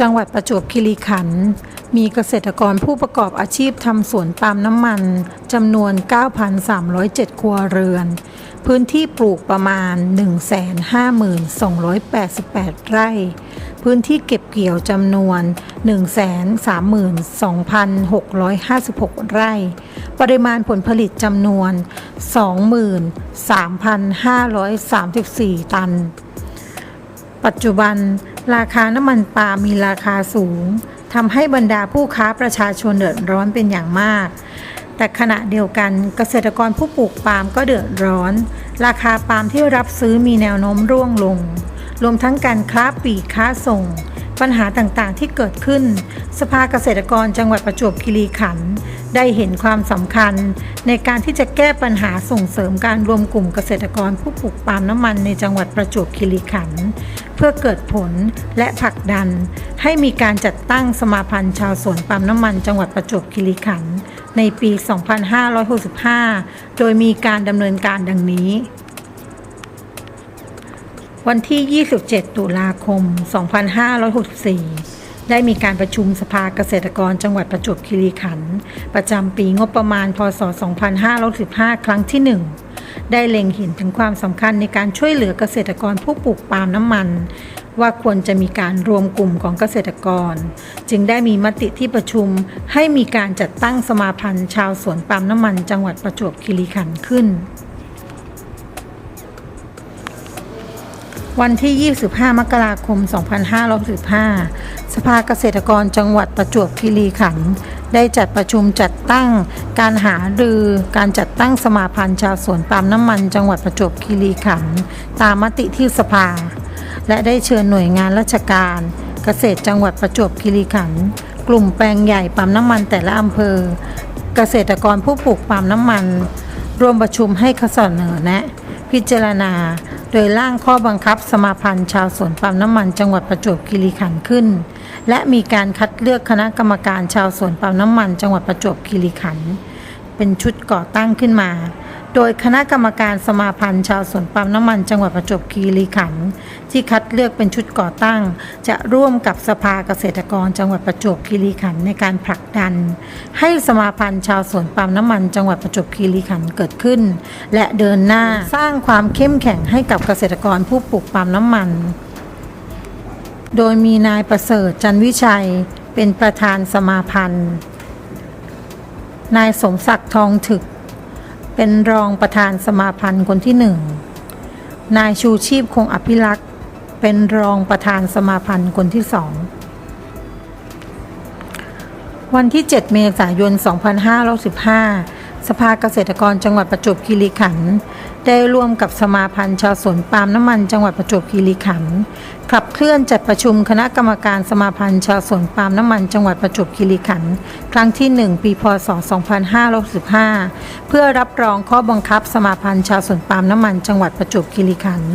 จังหวัดประจวบคีรีขันธ์มีเกษตรกรผู้ประกอบอาชีพทำสวนปาล์มน้ำมันจำนวน 9,307 ครัวเรือน พื้นที่ปลูกประมาณ 152,288 ไร่ พื้นที่เก็บเกี่ยวจำนวน 132,656 ไร่ ปริมาณผลผลิตจำนวน 23,534 ตัน ปัจจุบัน ราคาน้ำมันปาล์มมีราคาสูงทำให้บรรดาผู้ค้าประชาชนเดือดร้อนเป็นอย่างมาก แต่ขณะเดียวกันเกษตรกรผู้ปลูกปาล์มก็เดือดร้อน ราคาปาล์มที่รับซื้อมีแนวโน้มร่วงลง รวมทั้งการค้าปลีกค้าส่ง ปัญหาต่างๆที่เกิดขึ้น สภาเกษตรกรจังหวัดประจวบคีรีขันธ์ได้เห็นความสำคัญ ในการที่จะแก้ปัญหาส่งเสริมการรวมกลุ่มเกษตรกรผู้ปลูกปาล์มน้ำมันในจังหวัดประจวบคีรีขันธ์เพื่อเกิดผลและผลักดัน ให้มีการจัดตั้งสมาพันธ์ชาวสวนปาล์มน้ำมัน จังหวัดประจวบคีรีขันธ์ในปี 2565 โดยมีการดำเนินการดังนี้ วันที่ 27 ตุลาคม 2564 ได้มีการประชุมสภาเกษตรกรจังหวัดประจวบคีรีขันธ์ประจำปีงบประมาณ พศ 2515ครั้งที่ 1 ได้เล็งเห็นถึงความสำคัญในการช่วยเหลือเกษตรกรผู้ปลูกปาล์มน้ำมัน ว่าควรจะมีการรวมกลุ่มของเกษตรกร จึงได้มีมติที่ประชุมให้มีการจัดตั้งสมาพันธ์ชาวสวนปาล์มน้ำมัน จังหวัดประจวบคีรีขันธ์ขึ้น วันที่ 25 มกราคม 2565 สภาเกษตรกรจังหวัดประจวบคีรีขันธ์ได้จัดประชุมจัดตั้งการหารือการจัดตั้งสมาพันธ์ชาวสวนปาล์มน้ำมันจังหวัดประจวบคีรีขันธ์ตามมติที่สภา และได้เชิญหน่วยงานราชการ เกษตรจังหวัดประจวบคีรีขันธ์กลุ่มแปลงใหญ่ปาล์มน้ำมันแต่ละอำเภอ เกษตรกรผู้ปลูกปาล์มน้ำมัน รวมประชุมให้ข้อเสนอแนะ พิจารณา โดยร่างข้อบังคับสมาพันธ์ชาวสวนปาล์มน้ำมันจังหวัดประจวบคีรีขันธ์ขึ้น และมีการคัดเลือกคณะกรรมการชาวสวนปาล์มน้ำมัน จังหวัดประจวบคีรีขันธ์เป็นชุดก่อตั้งขึ้นมา โดยคณะกรรมการสมาพันธ์ชาวสวนปาล์มน้ำมันจังหวัดประจวบคีรีขันธ์ที่คัดเลือกเป็นชุดก่อตั้ง จะร่วมกับสภาเกษตรกรจังหวัดประจวบคีรีขันธ์ในการผลักดัน ให้สมาพันธ์ชาวสวนปาล์มน้ำมัน จังหวัดประจวบคีรีขันธ์เกิดขึ้น และเดินหน้าสร้างความเข้มแข็งให้กับเกษตรกรผู้ปลูกปาล์มน้ำมัน โดยมีนายประเสริฐจันวิชัยเป็นประธานสมาพันธ์ นายสมศักดิ์ทองถึก เป็นรองประธานสมาพันธ์คนที่หนึ่งนายชูชีพคงอภิรักษ์เป็นรองประธานสมาพันธ์คนที่สองวันที่ 7 เมษายน 2515 สภาเกษตรกรจังหวัดประจวบคีรีขันธ์ ได้ร่วมกับสมาพันธ์ชาวสวนปาล์มน้ำมันจังหวัดประจวบคีรีขันธ์ขับเคลื่อนจัดประชุมคณะกรรมการสมาพันธ์ชาวสวนปาล์มน้ำมันจังหวัดประจวบคีรีขันธ์ครั้งที่ 1 ปีพศ 2565 เพื่อรับรองข้อบังคับสมาพันธ์ชาวสวนปาล์มน้ำมันจังหวัดประจวบคีรีขันธ์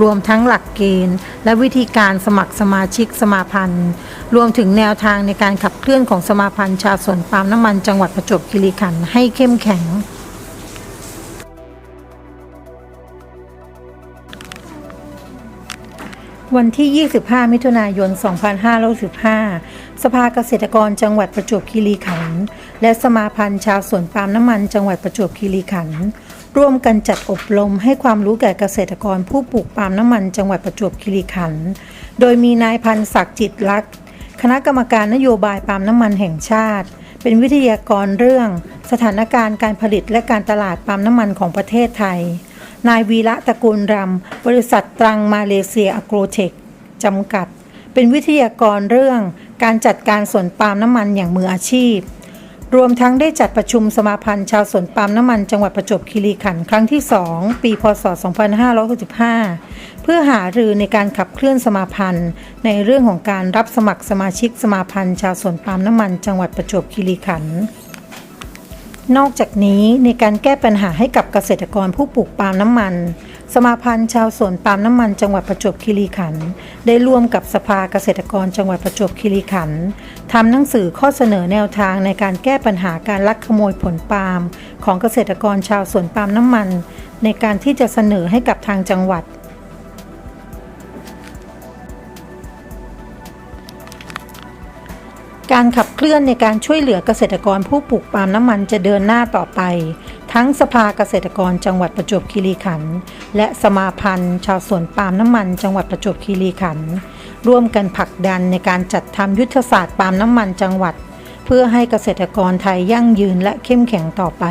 รวมทั้งหลักเกณฑ์ และวิธีการสมัครสมาชิกสมาพันธ์รวมถึงแนวทางในการขับเคลื่อนของสมาพันธ์ชาวสวนปาล์มน้ำมันจังหวัดประจวบคีรีขันธ์ให้เข้มแข็ง วันที่ 25 มิถุนายน 2515สภาเกษตรกรจังหวัดประจวบคีรีขันธ์และสมาพันธ์ชาวสวนปาล์มน้ำมันจังหวัดประจวบคีรีขันธ์ร่วมกันจัดอบรมให้ความรู้แก่เกษตรกรผู้ปลูกปาล์มน้ำมันจังหวัดประจวบคีรีขันธ์โดยมีนายพันศักดิ์จิตลักษ์คณะกรรมการนโยบายปาล์มน้ำมันแห่งชาติ เป็นวิทยากรเรื่อง สถานการณ์การผลิตและการตลาดปาล์มน้ำมันของประเทศไทย นายวีระตะกูลรำ บริษัทตรังมาเลเซียอโกรเทคจำกัด เป็นวิทยากรเรื่องการจัดการสวนปาล์มน้ำมันอย่างมืออาชีพ รวมทั้งได้จัดประชุมสมาพันธ์ชาวสวนปาล์มน้ำมันจังหวัดประจวบคีรีขันธ์ครั้งที่ 2 ปี พศ 2565 เพื่อหารือในการขับเคลื่อนสมาพันธ์ ในเรื่องของการรับสมัครสมาชิกสมาพันธ์ชาวสวนปาล์มน้ำมันจังหวัดประจวบคีรีขันธ์ นอกจากนี้ในการแก้ปัญหาให้กับเกษตรกรผู้ปลูกปาล์มน้ำมัน สมาพันธ์ชาวสวนปาล์มน้ำมัน จังหวัดประจวบคีรีขันธ์ได้ร่วมกับสภาเกษตรกรจังหวัดประจวบคีรีขันธ์ทำหนังสือข้อเสนอแนวทางในการแก้ปัญหาการลักขโมยผลปาล์มของเกษตรกรชาวสวนปาล์มน้ำมัน ในการที่จะเสนอให้กับทางจังหวัด การขับเคลื่อนในการช่วยเหลือเกษตรกรผู้ปลูกปาล์มน้ำมันจะเดินหน้าต่อไป ทั้งสภาเกษตรกรจังหวัดประจวบคีรีขันธ์และสมาพันธ์ ชาวสวนปาล์มน้ำมัน จังหวัดประจวบคีรีขันธ์ร่วมกันผลักดันในการจัดทำยุทธศาสตร์ปาล์มน้ำมันจังหวัด เพื่อให้เกษตรกรไทยยั่งยืนและเข้มแข็งต่อไป